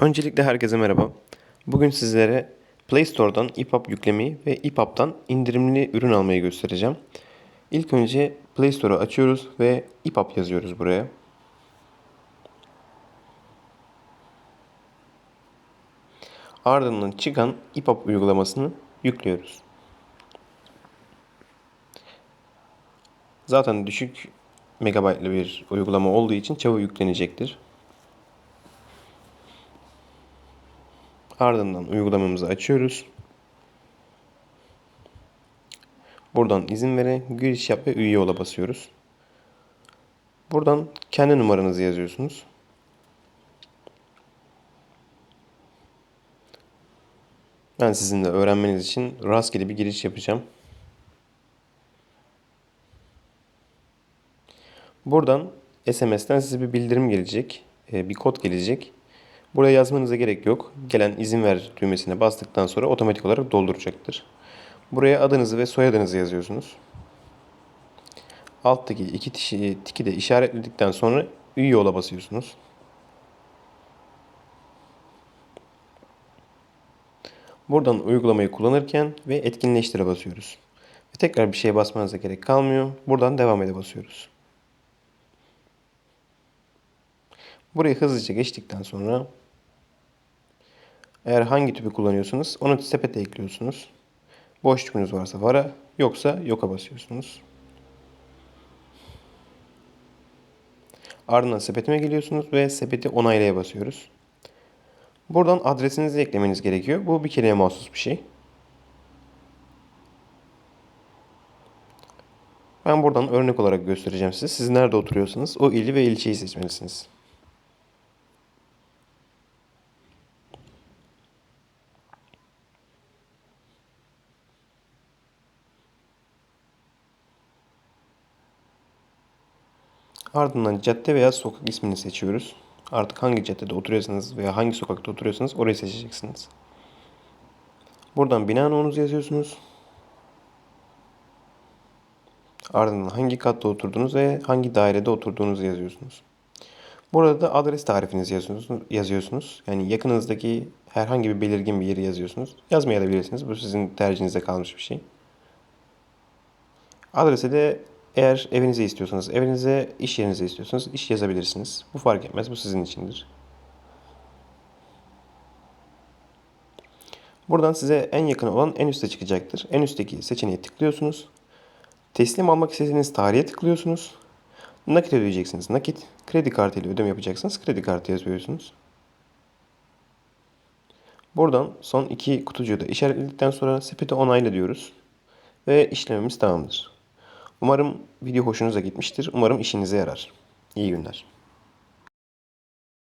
Öncelikle herkese merhaba. Bugün sizlere Play Store'dan EPUB yüklemeyi ve EPUB'dan indirimli ürün almayı göstereceğim. İlk önce Play Store'u açıyoruz ve EPUB yazıyoruz buraya. Ardından çıkan EPUB uygulamasını yüklüyoruz. Zaten düşük megabaytlı bir uygulama olduğu için çabuk yüklenecektir. Ardından uygulamamızı açıyoruz. Buradan izin vere, giriş yap ve üye ola basıyoruz. Buradan kendi numaranızı yazıyorsunuz. Ben sizinle öğrenmeniz için rastgele bir giriş yapacağım. Buradan SMS'ten size bir bildirim gelecek. e, Bir kod gelecek. Buraya yazmanıza gerek yok. Gelen izin ver düğmesine bastıktan sonra otomatik olarak dolduracaktır. Buraya adınızı ve soyadınızı yazıyorsunuz. Alttaki iki tişi, tiki de işaretledikten sonra üye ola basıyorsunuz. Buradan uygulamayı kullanırken ve etkinleştire basıyoruz. Ve tekrar bir şeye basmanıza gerek kalmıyor. Buradan devam ede basıyoruz. Burayı hızlıca geçtikten sonra eğer hangi tüpü kullanıyorsunuz onu sepete ekliyorsunuz. Boş tüpünüz varsa vara yoksa yoka basıyorsunuz. Ardından sepetime geliyorsunuz ve sepeti onaylaya basıyoruz. Buradan adresinizi eklemeniz gerekiyor. Bu bir kereye mahsus bir şey. Ben buradan örnek olarak göstereceğim size. Siz nerede oturuyorsanız o ili ve ilçeyi seçmelisiniz. Ardından cadde veya sokak ismini seçiyoruz. Artık hangi caddede oturuyorsanız veya hangi sokakta oturuyorsanız orayı seçeceksiniz. Buradan bina numaranızı yazıyorsunuz. Ardından hangi katta oturduğunuz ve hangi dairede oturduğunuzu yazıyorsunuz. Burada da adres tarifinizi yazıyorsunuz. Yani yakınızdaki herhangi bir belirgin bir yeri yazıyorsunuz. Yazmayabilirsiniz. Bu sizin tercihinize kalmış bir şey. Adrese de eğer evinize istiyorsanız evinize, iş yerinize istiyorsanız iş yazabilirsiniz. Bu fark etmez. Bu sizin içindir. Buradan size en yakın olan en üste çıkacaktır. En üstteki seçeneği tıklıyorsunuz. Teslim almak istediğiniz tarihe tıklıyorsunuz. Nakit ödeyeceksiniz. Nakit. Kredi kartıyla ödeme yapacaksınız. Kredi kartı yazıyorsunuz. Buradan son iki kutucuğu da işaretledikten sonra sepeti onayla diyoruz. Ve işlemimiz tamamdır. Umarım video hoşunuza gitmiştir. Umarım işinize yarar. İyi günler.